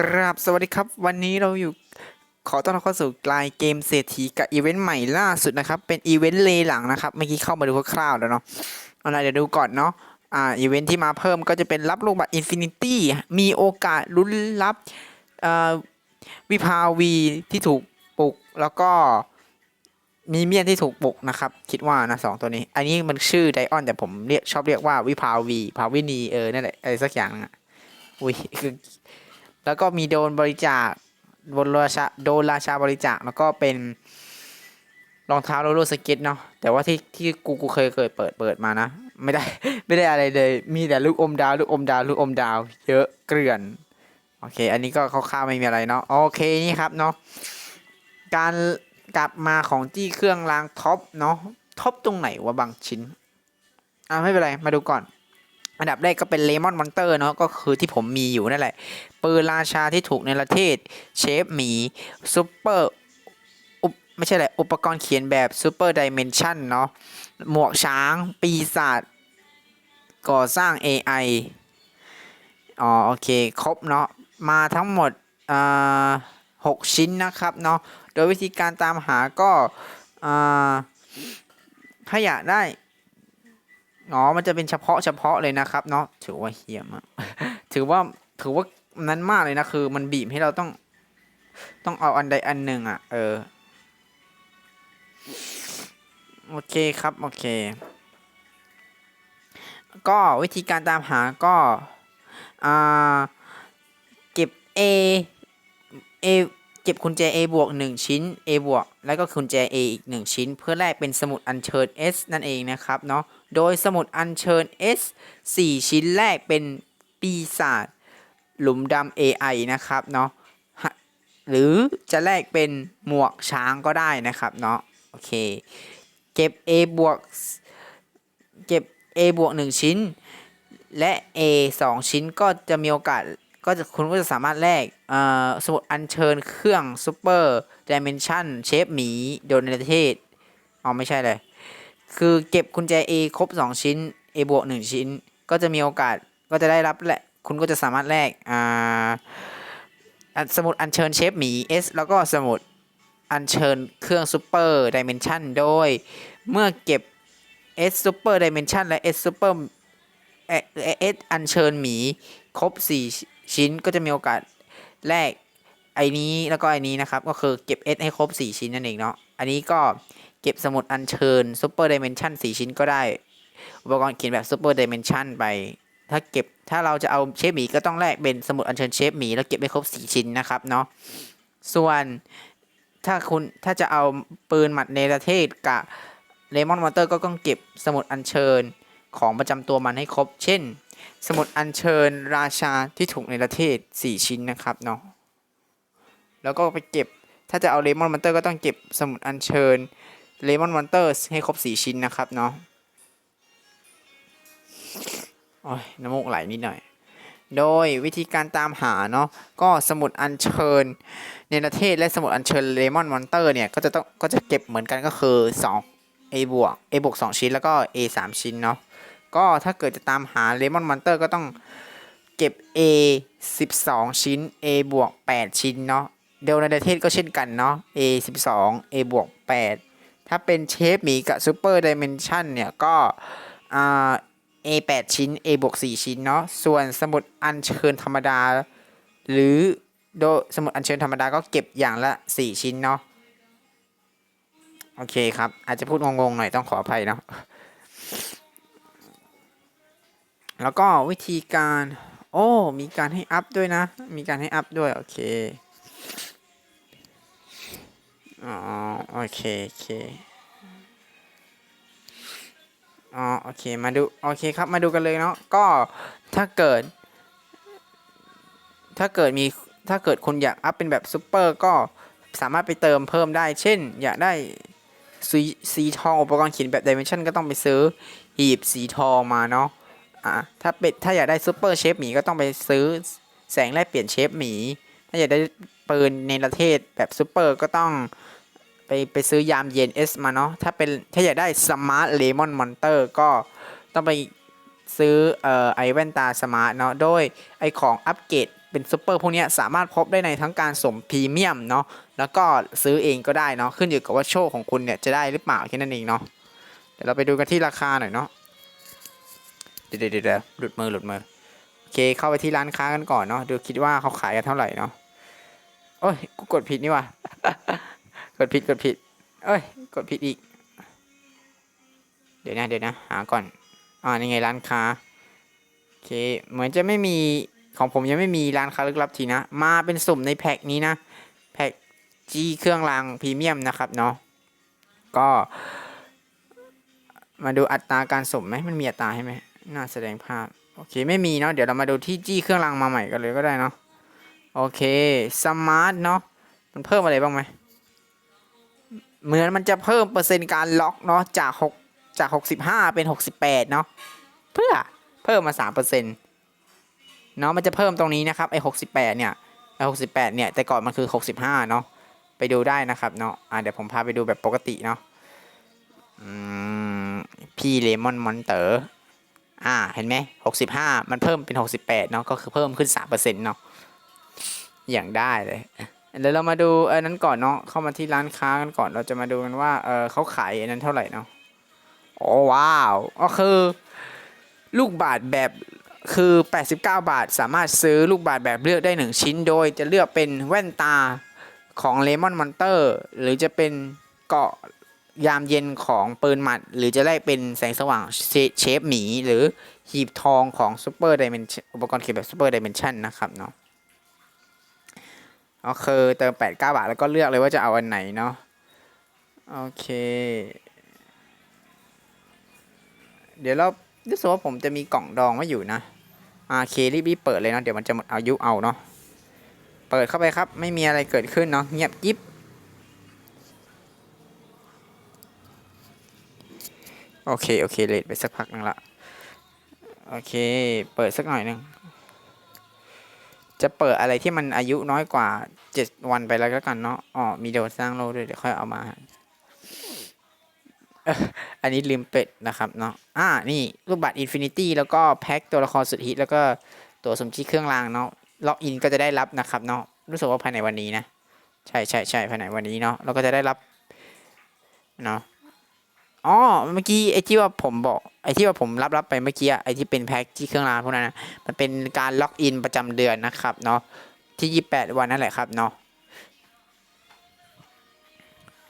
กราบสวัสดีครับ วันนี้เราอยู่ขอต้อนรับเข้าสู่กลายเกมเศรษฐีกับอีเวนต์ใหม่ล่าสุดนะครับ เป็นอีเวนต์เลหลังนะครับ เมื่อกี้เข้ามาดูคร่าวๆแล้วเนาะเอาล่ะไรเดี๋ยวดูก่อนเนาะอ่าอีเวนต์ที่มาเพิ่มก็จะเป็นรับลูกบัตรอินฟินิตี้มีโอกาสลุ้นรับอ่อวิภาวีที่ถูกปลุกแล้วก็มีเมียนที่ถูกปลุกนะครับ คิดว่านะสองตัวนี้ อันนี้มันชื่อไดออนแต่ผมเรียกชอบเรียกว่าวิภาวีภาวินีเออนั่นแหละอะไรสักอย่างนึงอะอุ้ยคือ แล้วก็มีโดนบริจาคโดนราชาโดนราชาบริจาคแล้วก็เป็นรองเท้าโรลสเก็ตเนาะแต่ว่าที่ที่กูกูเคยเคยเปิดเปิดมานะ ไม่ได้ไม่ได้อะไรเลย มีแต่ลูกอมดาวลูกอมดาวลูกอมดาว เยอะเกลื่อนโอเค อันนี้ก็คร่าวๆไม่มีอะไรเนาะโอเคนี่ครับเนาะการกลับมาของจี้เครื่องรางท็อปเนาะท็อปตรงไหนวะบางชิ้นอ่าไม่เป็นไรมาดูก่อน อันดับแรกก็เป็นเลมอนมอนเตอร์เนาะก็คือที่ผมมีอยู่นั่นแหละ ปืนราชาที่ถูกในประเทศ เชฟหมีซูเปอร์อุปไม่ใช่แหละ อุปกรณ์เขียนแบบซูเปอร์ดิเมนชันเนาะหมวกช้าง ปีศาจก่อสร้าง AI อ๋อโอเค ครบเนาะมาทั้งหมดอ่าหกชิ้นนะครับเนาะโดยวิธีการตามหาก็อ่าถ้าอยากได้ อ๋อ มันจะเป็นเฉพาะเฉพาะเลยนะครับเนาะ ถือว่าเฮี้ยมากถือว่า ถือว่านั้นมากเลยนะ คือมันบีบให้เราต้อง ต้องเอาอันใดอันหนึ่งอะ เออ โอเคครับ โอเค ก็วิธีการตามหาก็ อ่า เก็บ A A เก็บกุญแจ A บวก1ชิ้น A บวก แล้วก็กุญแจ A อีก 1 ชิ้น เพื่อแลกเป็นสมุดอัญเชิญ S นั่นเองนะครับเนาะ โดยสมุดอัญเชิญ S 4 ชิ้นแรกเป็นปีศาจหลุมดำ AI นะครับเนาะหรือจะแลกเป็นหมวกช้างก็ได้นะครับเนาะโอเค เก็บ A บวกเก็บ A บวก1ชิ้น และ A 2 ชิ้นก็จะมีโอกาสก็จะคุณก็จะสามารถแลกสมุดอัญเชิญเครื่องซูเปอร์ดิเมนชันเชฟหมีโดนในประเทศอ๋อไม่ใช่เลย คือเก็บกุญแจ A ครบ 2 ชิ้น A บวก1ชิ้น ก็จะมีโอกาสก็จะได้รับแหละ คุณก็จะสามารถแลกอ่าสมุดอัญเชิญเชฟหมี S แล้วก็สมุดอัญเชิญเครื่องซูเปอร์ดิเมนชันโดย เมื่อเก็บ S Super Dimension และ S Super เอ่อ S อัญเชิญหมี ครบ 4 ชิ้นก็จะมีโอกาสแลกไอ้นี้แล้วก็ไอ้นี้นะครับ ก็คือเก็บ S ให้ครบ 4 ชิ้นนั่นเองเนาะอันนี้ก็ เก็บสมุดอัญเชิญ Super Dimension 4ชิ้นก็ได้ อุปกรณ์เขียนแบบ Super Dimension ไป ถ้าเก็บถ้าเราจะเอาเชฟหมีก็ต้องแลกเป็นสมุดอัญเชิญเชฟหมีแล้วเก็บให้ครบ4ชิ้นนะครับเนาะส่วนถ้าคุณถ้าจะเอาปืนหมัดเนรเทศกับเลมอนมอเตอร์ก็ต้องเก็บสมุดอัญเชิญของประจำตัวมันให้ครบ เช่น สมุดอัญเชิญราชาที่ถูกในประเทศ 4 ชิ้นนะครับเนาะแล้วก็ไปเก็บถ้าจะเอาเลมอนมอนเตอร์ก็ต้องเก็บสมุดอัญเชิญ เลมอนมอนเตอร์ให้ครบ 4 ชิ้นนะครับเนาะโอ้ยน้ำมูกไหลนิดหน่อย โดยวิธีการตามหาเนาะก็สมุดอัญเชิญในประเทศและสมุดอัญเชิญเลมอนมอนเตอร์เนี่ยก็จะต้องก็จะเก็บเหมือนกันก็คือ 2 A บวก A บวก 2 ชิ้นแล้วก็ A 3 ชิ้นเนาะก็ถ้าเกิดจะตามหาเลมอนมอนเตอร์ก็ต้องเก็บ A 12 ชิ้น A บวก 8 ชิ้นเนาะเดลในประเทศก็เช่นกันเนาะ A 12 A บวก 8 ถ้าเป็นเชฟหมีกับซูเปอร์ดิเมนชันเนี่ยก็อ่า A 8ชิ้น A บวก4ชิ้นเนาะส่วนสมุดอัญเชิญธรรมดา หรือโดสมุดอัญเชิญธรรมดาก็เก็บอย่างละ 4 ชิ้นเนาะโอเคครับ อาจจะพูดงงๆหน่อยต้องขออภัยเนาะแล้วก็วิธีการ โอ้ มีการให้อัพด้วยนะ มีการให้อัพด้วย โอเค อ๋อ โอเคโอเคอ๋อโอเคมาดูโอเคครับมาดูกันเลยเนาะก็ถ้าเกิด ถ้าเกิดมีถ้าเกิดคุณอยากอัพเป็นแบบซูเปอร์ก็สามารถไปเติมเพิ่มได้ เช่น อยากได้สีสีทองอุปกรณ์เขียนแบบ Dimension ก็ต้องไปซื้อหีบสีทองมาเนาะอะถ้าเป็นถ้าอยากได้ซูเปอร์เชฟหมีก็ต้องไปซื้อแสงแลกเปลี่ยนเชฟหมี ถ้าอยากได้ปืนในประเทศแบบซูเปอร์ก็ต้อง ไปไปซื้อยามเย็น S มาเนาะถ้าเป็นถ้าอยากได้สมาร์ทเลมอนมอนเตอร์ก็ต้องไปซื้อเอ่อไอแว่นตาสมาร์ทเนาะโดยไอของอัปเกรดเป็นซูเปอร์พวกนี้สามารถพบได้ในทั้งการสมพรีเมียมเนาะแล้วก็ซื้อเองก็ได้เนาะขึ้นอยู่กับว่าโชคของคุณเนี่ยจะได้หรือเปล่าแค่นั้นเองเนาะเดี๋ยวเราไปดูกันที่ราคาหน่อยเนาะเดี๋ยวเดี๋ยวเดี๋ยวหลุดมือหลุดมือโอเคเข้าไปที่ร้านค้ากันก่อนเนาะดูคิดว่าเขาขายกันเท่าไหร่เนาะโอ้ยกูกดผิดนี่ว่ะ กดผิดกดผิด เอ้ย กดผิดอีก เดี๋ยวนะเดี๋ยวนะ หาก่อนอ่านี่ไงร้านค้า โอเค เหมือนจะไม่มีของผมยังไม่มีร้านค้าลึกลับทีนะ มาเป็นสุ่มในแพ็คนี้นะ แพ็คจีเครื่องรางพรีเมียมนะครับเนาะ ก็ มาดูอัตราการสุ่มไหมมันมีอัตราให้ไหมน่าแสดงภาพ โอเค ไม่มีเนาะ เดี๋ยวเรามาดูที่จี้เครื่องรางมาใหม่กันเลยก็ได้เนาะ โอเค สมาร์ทเนาะ มันเพิ่มอะไรบ้างไหม เหมือนมันจะเพิ่มเปอร์เซ็นต์การล็อกเนาะจากหกจากหกสิบห้าเป็นหกสิบแปดเนาะเพื่อเพิ่มมาสามเปอร์เซ็นต์เนาะมันจะเพิ่มตรงนี้นะครับไอ้หกสิบแปดเนี่ยไอ้หกสิบแปดเนี่ย แต่ก่อนมันคือหกสิบห้าเนาะไปดูได้นะครับเนาะอ่าเดี๋ยวผมพาไปดูแบบปกติเนาะพี่เลมอนมอนเตอร์อ่าเห็นไหมหกสิบห้ามันเพิ่มเป็นหกสิบแปดเนาะก็คือเพิ่มขึ้นสามเปอร์เซ็นต์เนาะอย่างได้เลย เดี๋ยวเรามาดูอันนั้นก่อนเนาะเข้ามาที่ร้านค้ากันก่อนเราจะมาดูกันว่าเออเขาขายอันนั้นเท่าไหร่เนาะโอ้ว้าวก็คือ ลูกบาทแบบคือ 89 บาท สามารถซื้อลูกบาทแบบเลือกได้ 1 ชิ้น โดยจะเลือกเป็นแว่นตาของเลมอนมอนเตอร์หรือจะเป็นเกราะยามเย็นของปืนหมัด หรือจะได้เป็นแสงสว่างเชเชฟหมี หรือหีบทองของซูเปอร์ดิเมนชันอุปกรณ์เขียนแบบซูเปอร์ดิเมนชันนะครับเนาะ ก็คือเติม8 9บาทแล้วก็เลือกเลยว่าจะเอาอันไหนเนาะโอเค เดี๋ยวเรารู้สึกว่าผมจะมีกล่องดองไว้อยู่นะอ่าโอเครีบๆเปิดเลยเนาะเดี๋ยวมันจะหมดอายุเอาเนาะเปิดเข้าไปครับ ไม่มีอะไรเกิดขึ้นเนาะเงียบกิบโอเค โอเคเลทไปสักพักนึงละ โอเค เปิดสักหน่อยหนึง จะเปิดอะไรที่มันอายุน้อยกว่าเจ็ดวันไปแล้วก็กันเนาะอ๋อมีโดดสร้างโลกด้วยเดี๋ยวค่อยเอามา อันนี้ลืมเป็ดนะครับเนาะอ่านี่รูปบัตรอินฟินิตี้แล้วก็แพ็คตัวละครสุดฮิตแล้วก็ตัวสมชีเครื่องรางเนาะล็อกอินก็จะได้รับนะครับเนาะรู้สึกว่าภายในวันนี้นะ ใช่ใช่ใช่ภายในวันนี้เนาะเราก็จะได้รับเนาะ อ๋อเมื่อกี้ไอ้ที่ว่าผมบอกไอ้ที่ว่าผมรับรับไปเมื่อกี้ไอ้ที่เป็นแพ็คที่เครื่องรางพวกนั้นนะมันเป็นการล็อกอินประจำเดือนนะครับเนาะที่ 28 วันนั่นแหละครับเนาะ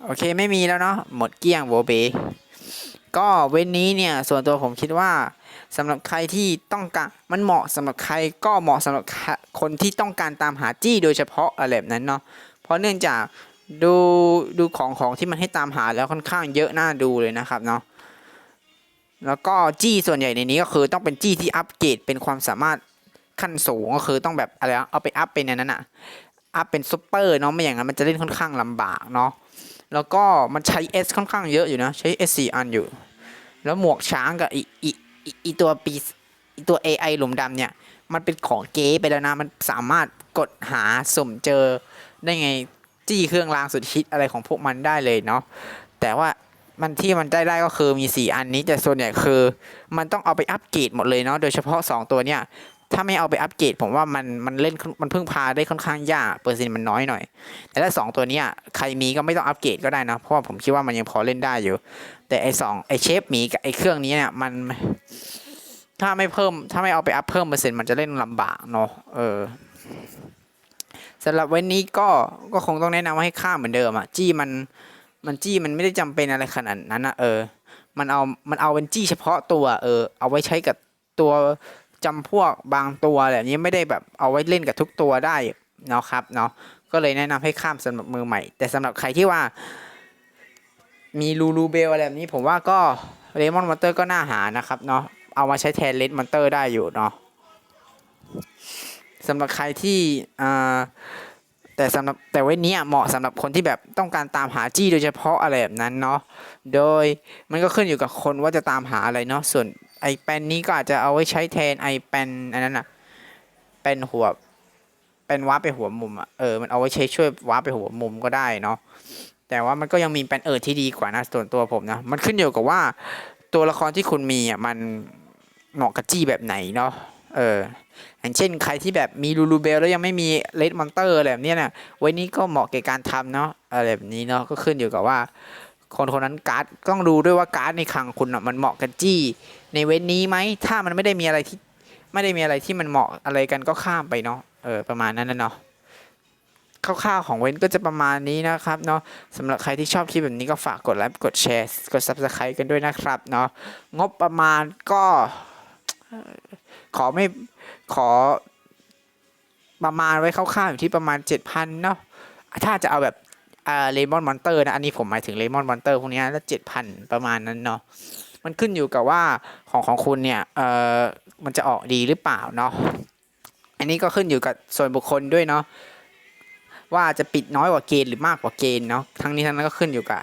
โอเคไม่มีแล้วเนาะหมดเกลี้ยงโบเบก็เว้นนี้เนี่ยส่วนตัวผมคิดว่าสำหรับใครที่ต้องการมันเหมาะสำหรับใครก็เหมาะสำหรับคนที่ต้องการตามหาจี้โดยเฉพาะอะไรแบบนั้นเนาะเพราะเนื่องจาก ดูดูของของที่มันให้ตามหาแล้วค่อนข้างเยอะน่าดูเลยนะครับเนาะแล้วก็จี้ส่วนใหญ่ในนี้ก็คือต้องเป็นจี้ที่อัปเกรดเป็นความสามารถขั้นสูงก็คือต้องแบบอะไรอะเอาไปอัพเป็นอันนั้นอะอัพเป็นซุปเปอร์เนาะไม่อย่างนั้นมันจะเล่นค่อนข้างลำบากเนาะแล้วก็มันใช้ S ค่อนข้างเยอะอยู่นะใช้ S สี่อันอยู่ แล้วหมวกช้างกับอีอีอีอีตัวปีอีตัว AI หลุมดำเนี่ย มันเป็นของเก๊ไปแล้วนะ มันสามารถกดหาสุ่มเจอได้ไง จี้เครื่องรางสุดฮิตอะไรของพวกมันได้เลยเนาะแต่ว่ามันที่มันได้ได้ก็คือมี 4 อันนี้แต่ส่วนใหญ่คือ มันต้องเอาไปอัปเกรดหมดเลยเนาะโดยเฉพาะ 2 ตัวเนี้ยถ้าไม่เอาไปอัปเกรดผมว่ามันมันเล่นมันพึ่งพาได้ค่อนข้างยากเปอร์เซ็นต์มันน้อยหน่อย แต่ถ้าสองตัวเนี้ยใครมีก็ไม่ต้องอัปเกรดก็ได้นะเพราะว่าผมคิดว่ามันยังพอเล่นได้อยู่ แต่ไอสองไอเชฟหมีกับไอเครื่องนี้เนี่ยมันถ้าไม่เพิ่มถ้าไม่เอาไปอัพเพิ่มเปอร์เซ็นต์มันจะเล่นลำบากเนาะเออ สำหรับวันนี้ก็ก็คงต้องแนะนำว่าให้ข้ามเหมือนเดิมอะจี้มันมันจี้มันไม่ได้จำเป็นอะไรขนาดนั้นนะเออ มันเอามันเอาเป็นจี้เฉพาะตัวเออ เอาไว้ใช้กับตัวจำพวกบางตัวอะไรแบบนี้ไม่ได้แบบเอาไว้เล่นกับทุกตัวได้เนาะครับเนาะก็เลยแนะนำให้ข้ามสำหรับมือใหม่ แต่สำหรับใครที่ว่า มีลูลูเบลอะไรแบบนี้ ผมว่าก็เลมอนมอนเตอร์ก็น่าหานะครับเนาะเอามาใช้แทนเลดมอนเตอร์ได้อยู่เนาะ สำหรับใครที่อ่าแต่สำหรับแต่เว้นเนี้ยเหมาะสำหรับคนที่แบบต้องการตามหาจี้โดยเฉพาะอะไรแบบนั้นเนาะโดยมันก็ขึ้นอยู่กับคนว่าจะตามหาอะไรเนาะส่วนไอแปนนี้ก็อาจจะเอาไว้ใช้แทนไอแปนอันนั้นอะเป็นหัวเป็นวาร์ปไปหัวมุมอะเออมันเอาไว้ใช้ช่วยวาร์ปไปหัวมุมก็ได้เนาะแต่ว่ามันก็ยังมีแปนเอิร์ที่ดีกว่านะส่วนตัวผมนะมันขึ้นอยู่กับว่าตัวละครที่คุณมีอะมันเหมาะกับจี้แบบไหนเนาะเออ อย่างเช่นใครที่แบบมีลูลูเบลแล้วยังไม่มีเลดมอนเตอร์อะไรแบบนี้เนี่ยไว้นี้ก็เหมาะแก่การทำเนาะอะไรแบบนี้เนาะก็ขึ้นอยู่กับว่า คนคนนั้นการ์ดต้องดูด้วยว่าการ์ดในคลังคุณอะมันเหมาะกับจี้ ในเว้นนี้ไหมถ้ามันไม่ได้มีอะไรที่ไม่ได้มีอะไรที่มันเหมาะอะไรกันก็ข้ามไปเนาะเออประมาณนั้นนะเนาะคร่าวๆของเว้นก็จะประมาณนี้นะครับเนาะสำหรับใครที่ชอบคลิปแบบนี้ก็ฝากกดไลค์กดแชร์กด subscribe กันด้วยนะครับเนาะงบประมาณก็ ขอไม่ขอประมาณไว้คร่าวๆอยู่ที่ประมาณ 7,000เนาะถ้าจะเอาแบบอ่าเลมอนมอนเตอร์นะ อันนี้ผมหมายถึงเลมอนมอนเตอร์พวกนี้แล้ว7,000ประมาณนั้นเนาะมันขึ้นอยู่กับว่าของของคุณเนี่ยเอ่อมันจะออกดีหรือเปล่าเนาะอันนี้ก็ขึ้นอยู่กับส่วนบุคคลด้วยเนาะว่าจะปิดน้อยกว่าเกณฑ์หรือมากกว่าเกณฑ์เนาะทั้งนี้ทั้งนั้นก็ขึ้นอยู่กับ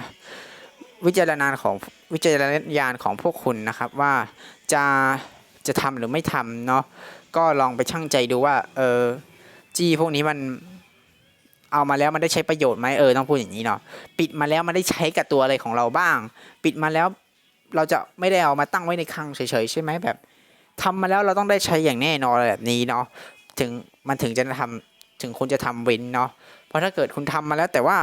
วิจารณญาณของวิจารณญาณของพวกคุณนะครับว่าจะ จะทำหรือไม่ทำเนาะก็ลองไปชั่งใจดูว่า เออจี้พวกนี้มันเอามาแล้วมันได้ใช้ประโยชน์ไหมเออต้องพูดอย่างนี้เนาะปิดมาแล้วมันได้ใช้กับตัวอะไรของเราบ้าง ปิดมาแล้วเราจะไม่ได้เอามาตั้งไว้ในคลังเฉยๆใช่ไหมแบบทำมาแล้วเราต้องได้ใช้อย่างแน่นอนแบบนี้เนาะถึงมันถึงจะทำถึงคุณจะทำเว้นเนาะเพราะถ้าเกิดคุณทำมาแล้วแต่ว่า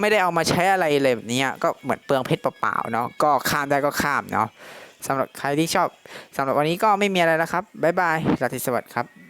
ไม่ได้เอามาใช้อะไรเลยแบบนี้ก็เหมือนเปลืองเพชรเปล่าๆเนาะก็ข้ามได้ก็ข้ามเนาะ สำหรับใครที่ชอบสำหรับวันนี้ก็ไม่มีอะไรแล้วครับบ๊ายบายราตรีสวัสดิ์ครับ